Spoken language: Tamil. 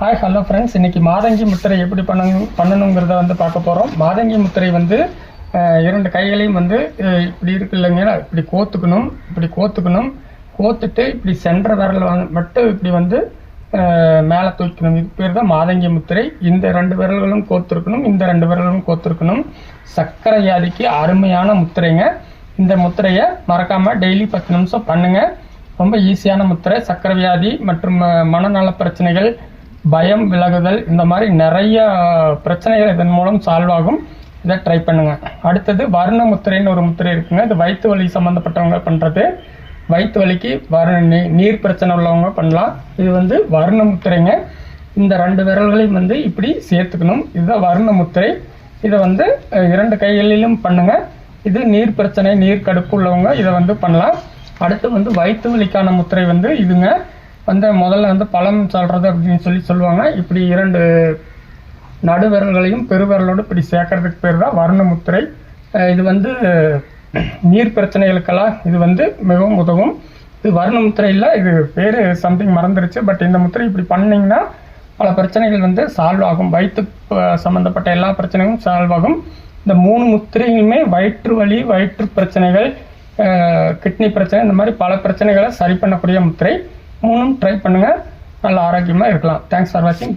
ஹாய் ஹலோ ஃப்ரெண்ட்ஸ் இன்னைக்கு மாதங்கி முத்திரை எப்படி பண்ணணும் பண்ணணுங்கிறத வந்து பார்க்க போகிறோம் மாதங்கி முத்திரை வந்து இரண்டு கைகளையும் வந்து இப்படி இருக்கு இல்லைங்க இப்படி கோத்துக்கணும் இப்படி கோத்துக்கணும். கோத்துட்டு இப்படி சென்ற விரல் மட்டும் இப்படி வந்து மேலே தூக்கணும். இது பேர் தான் மாதங்கி முத்திரை. இந்த ரெண்டு விரல்களும் கோத்துருக்கணும் இந்த ரெண்டு விரல்களும் கோத்துருக்கணும். சர்க்கரை வியாதிக்கு அருமையான முத்திரைங்க. இந்த முத்திரையை மறக்காமல் டெய்லி பத்து நிமிஷம் பண்ணுங்கள் ரொம்ப ஈஸியான முத்திரை. சர்க்கரை வியாதி மற்றும் மனநல பிரச்சனைகள் பயம் விலகுதல் இந்த மாதிரி நிறைய பிரச்சனைகள் இதன் மூலம் சால்வ் ஆகும். இதை ட்ரை பண்ணுங்க. அடுத்தது வர்ண முத்திரைன்னு ஒரு முத்திரை இருக்குங்க. இது வயிற்று வலி சம்மந்தப்பட்டவங்க பண்ணுறது வயிற்று வலிக்கு வர நீர் பிரச்சனை உள்ளவங்க பண்ணலாம். இது வந்து வர்ண முத்திரைங்க. இந்த ரெண்டு விரல்களையும் வந்து இப்படி சேர்த்துக்கணும். இதுதான் வர்ண முத்திரை. இதை வந்து இரண்டு கைகளிலும் பண்ணுங்க. இது நீர் பிரச்சனை நீர் கடுப்பு உள்ளவங்க இதை வந்து பண்ணலாம். அடுத்து வந்து வயிற்று வலிக்கான முத்திரை வந்து இதுங்க. வந்து முதல்ல வந்து பழம் சொல்கிறது அப்படின்னு சொல்லி சொல்லுவாங்க. இப்படி இரண்டு நடுவிரல்களையும் பெருவிரலோடு இப்படி சேர்க்கறதுக்கு பேர் தான் வர்ணமுத்திரை. இது வந்து நீர் பிரச்சனைகளுக்கெல்லாம் இது வந்து மிகவும் உதவும். இது வர்ண முத்திரை இல்லை இது பேர் சம்திங் மறந்துருச்சு. பட் இந்த முத்திரை இப்படி பண்ணிங்கன்னா பல பிரச்சனைகள் வந்து சால்வ் ஆகும். வயிற்று சம்மந்தப்பட்ட எல்லா பிரச்சனைகளும் சால்வ் ஆகும். இந்த மூணு முத்திரையுமே வயிற்று வலி வயிற்று பிரச்சனைகள் கிட்னி பிரச்சனை இந்த மாதிரி பல பிரச்சனைகளை சரி பண்ணக்கூடிய முத்திரை. மூணும் ட்ரை பண்ணுங்க. நல்ல ஆரோக்கியமாக இருக்கலாம். தேங்க்ஸ் ஃபார் வாட்சிங்